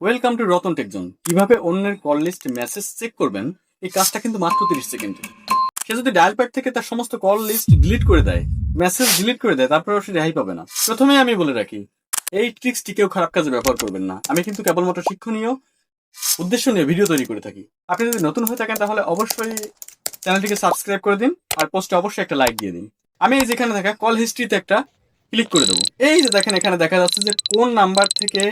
Welcome to Ratan TechZone কীভাবে অন্যের call list message check করবেন? এই কাজটা কিন্তু মাত্র তিরিশ সেকেন্ডে সে যদি ডায়াল প্যাড থেকে তার সমস্ত কল লিস্ট ডিলিট করে দেয় মেসেজ ডিলিট করে দেয় তারপরে সে রেহাই পাবে না। প্রথমে আমি বলে রাখি, এই ট্রিক্সটি কেউ খারাপ কাজে ব্যবহার করবেন না। আমি কিন্তু কেবলমাত্র শিক্ষণীয় উদ্দেশ্য নিয়ে ভিডিও তৈরি করে থাকি। আপনি যদি নতুন হয়ে থাকেন, তাহলে অবশ্যই চ্যানেলটিকে সাবস্ক্রাইব করে দিন আর পোস্টে অবশ্যই একটা লাইক দিয়ে দিন। আমি এই যেখানে দেখা কল হিস্ট্রিতে একটা ক্লিক করে দেবো। এই যে দেখেন, এখানে দেখা যাচ্ছে যে কোন নাম্বার থেকে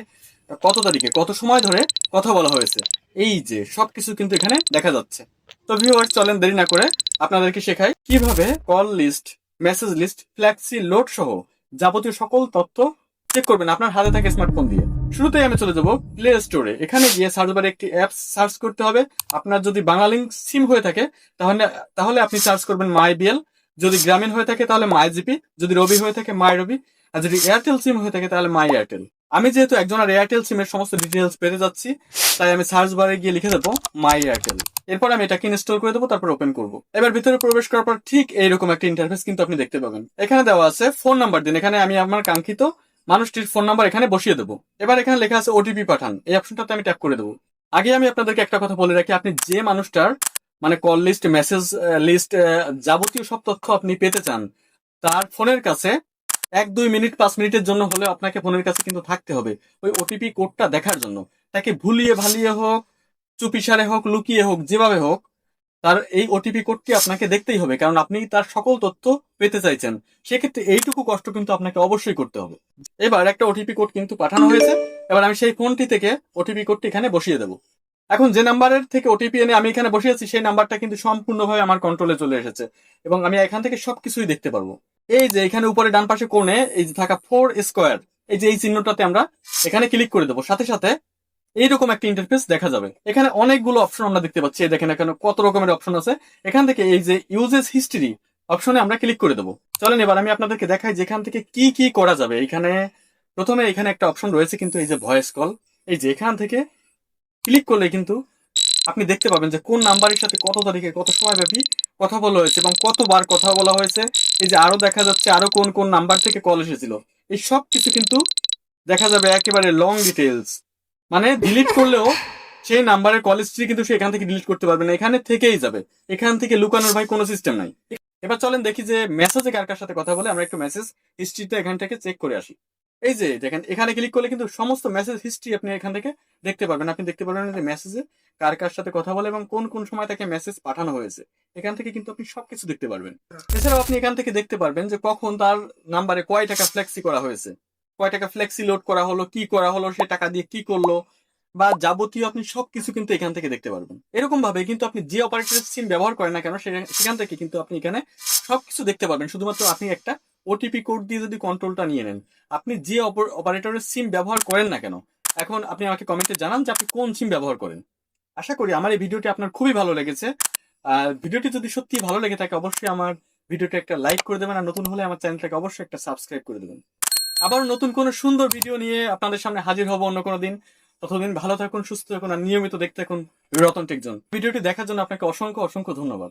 কত তারিখে, কত সময় ধরে কথা বলা হয়েছে? এই যে, সবকিছু কিন্তু এখানে দেখা যাচ্ছে। তো ভিউয়ার্স চলেন দেরি না করে আপনাদেরকে শেখাই কীভাবে call list message list flexi load সহ যাবতীয় সকল তথ্য চেক করবেন আপনার হাতে থাকে স্মার্টফোন দিয়ে। শুরুতেই আমি চলে যাব প্লে স্টোরে এখানে গিয়ে সার্চ বারে একটি অ্যাপ সার্চ করতে হবে। আপনার যদি বাংলালিংক সিম হয়ে থাকে, তাহলে তাহলে আপনি সার্চ করবেন মাই বিএল যদি গ্রামীণ হয়ে থাকে, তাহলে মাই জিপি যদি রবি হয়ে থাকে মাই রবি আর যদি এয়ারটেল সিম হয়ে থাকে, তাহলে মাই এয়ারটেল আমি যেহেতু একজনের এয়ারটেল সিমের সমস্ত ডিটেলস পেতে যাচ্ছি, তাই আমি সার্চ বারে গিয়ে লিখে দেবো মাই এয়ারটেল এরপর আমি এটাকে ইনস্টল করে দেবো, তারপর ওপেন করব। এবার ভিতরে প্রবেশ করার পর ঠিক এইরকম একটা ইন্টারফেস কিন্তু আপনি দেখতে পাবেন। এখানে দেওয়া আছে ফোন নাম্বার দিন। এখানে আমি আমার কাঙ্ক্ষিত মানুষটির ফোন নাম্বার এখানে বসিয়ে দেবো। এবার এখানে লেখা আছে ওটিপি পাঠান। এই অপশনটাতে আমি ট্যাপ করে দেবো। আগে আমি আপনাদেরকে একটা কথা বলে রাখি, আপনি যে মানুষটার মানে কল লিস্ট মেসেজ লিস্ট যাবতীয় সব তথ্য আপনি পেতে চান, তার ফোনের কাছে এক, দুই মিনিট, পাঁচ মিনিটের জন্য হলে আপনাকে ফোনের কাছে কিন্তু থাকতে হবে। ওই ওটিপি কোডটা দেখার জন্য। তাকে ভুলিয়ে ভালিয়ে হোক, চুপিসারে হোক, লুকিয়ে হোক, যেভাবে হোক, তার এই ওটিপি কোডটি আপনাকে দেখতেই হবে, কারণ আপনি তার সকল তথ্য পেতে চাইছেন। সেক্ষেত্রে এইটুকু কষ্ট কিন্তু আপনাকে অবশ্যই করতে হবে। এবার একটা ওটিপি কোড কিন্তু পাঠানো হয়েছে। এবার আমি সেই ফোনটি থেকে ওটিপি কোডটি এখানে বসিয়ে দেবো। এখন যে নাম্বারের থেকে ওটিপি এনে আমি এখানে বসিয়েছি, সেই নাম্বারটা কিন্তু সম্পূর্ণভাবে আমার কন্ট্রোলে চলে এসেছে। এবং আমি এখান থেকে সবকিছুই দেখতে পারব। এই যে এখানে উপরে ডান পাশে কোণে এই যে থাকা ফোর স্কোয়ার এই যে এই চিহ্নটাতে আমরা এখানে ক্লিক করে দেবো। সাথে সাথে এইরকম একটা ইন্টারফেস দেখা যাবে। এখানে অনেকগুলো অপশন আমরা দেখতে পাচ্ছি। দেখেন, এখানে কত রকমের অপশন আছে। এখান থেকে এই যে ইউজেস হিস্ট্রি অপশনে আমরা ক্লিক করে দেবো। চলেন, এবার আমি আপনাদেরকে দেখাই যেখান থেকে কি কি করা যাবে। এখানে প্রথমে এখানে একটা অপশন রয়েছে কিন্তু এই যে ভয়েস কল এই যে এখান থেকে ক্লিক করলে কিন্তু আপনি দেখতে পাবেন যে কোন নাম্বারের সাথে কত তারিখে কত সময় ব্যাপী কথা বলা হয়েছে এবং কতবার কথা বলা হয়েছে। এই যে আরও দেখা যাচ্ছে আরও কোন কোন নাম্বার থেকে কল এসেছিল, এই সব কিছু কিন্তু দেখা যাবে একেবারে লং ডিটেলস মানে ডিলিট করলেও সেই নাম্বারের কল হিস্ট্রি কিন্তু সে এখান থেকে ডিলিট করতে পারবে না, এখানে থেকেই যাবে। এখান থেকে লুকানোর ভাই কোনো সিস্টেম নাই। এবার চলেন দেখি যে মেসেজে কার কার সাথে কথা বলে, আমরা একটু মেসেজ হিস্ট্রিটা এখান থেকে চেক করে আসি। এই যে দেখেন, এখানে ক্লিক করলে কিন্তু সমস্ত মেসেজ হিস্ট্রি আপনি এখান থেকে দেখতে পারবেন। আপনি দেখতে পারবেন যে মেসেজে কার কার সাথে কথা বলে এবং কোন কোন সময় তাকে মেসেজ পাঠানো হয়েছে। এখান থেকে কিন্তু আপনি সবকিছু দেখতে পারবেন। এছাড়াও আপনি এখান থেকে দেখতে পারবেন যে কখন তার নাম্বারে কয় টাকা ফ্লেক্সি করা হয়েছে। কয় টাকা ফ্লেক্সি লোড করা হলো, কি করা হলো, সে টাকা দিয়ে কি করল, বা যাবতীয় আপনি সবকিছু কিন্তু এখান থেকে দেখতে পারবেন। এরকম ভাবে কিন্তু আপনি যে অপারেটরের সিম ব্যবহার করেন না কেন, সেখান থেকে কিন্তু আপনি এখানে সবকিছু দেখতে পারবেন। শুধুমাত্র আপনি একটা ওটিপি কোড দিয়ে যদি কন্ট্রোলটা নিয়ে নেন, আপনি যে অপারেটরের সিম ব্যবহার করেন না কেন, এখন আপনি আমাকে কমেন্টে জানান যে আপনি কোন সিম ব্যবহার করেন। আশা করি আমার এই ভিডিওটি আপনার খুবই ভালো লেগেছে। আর ভিডিওটি যদি সত্যি ভালো লেগে থাকে, অবশ্যই আমার ভিডিওটা একটা লাইক করে দেবেন, আর নতুন হলে আমার চ্যানেলটাকে অবশ্যই একটা সাবস্ক্রাইব করে দেবেন। আবার নতুন কোনো সুন্দর ভিডিও নিয়ে আপনাদের সামনে হাজির হব অন্য কোনো দিন। ততদিন ভালো থাকুন, সুস্থ থাকুন, আর নিয়মিত দেখতে থাকুন রতন টেকজন। ভিডিওটি দেখার জন্য আপনাকে অসংখ্য অসংখ্য ধন্যবাদ।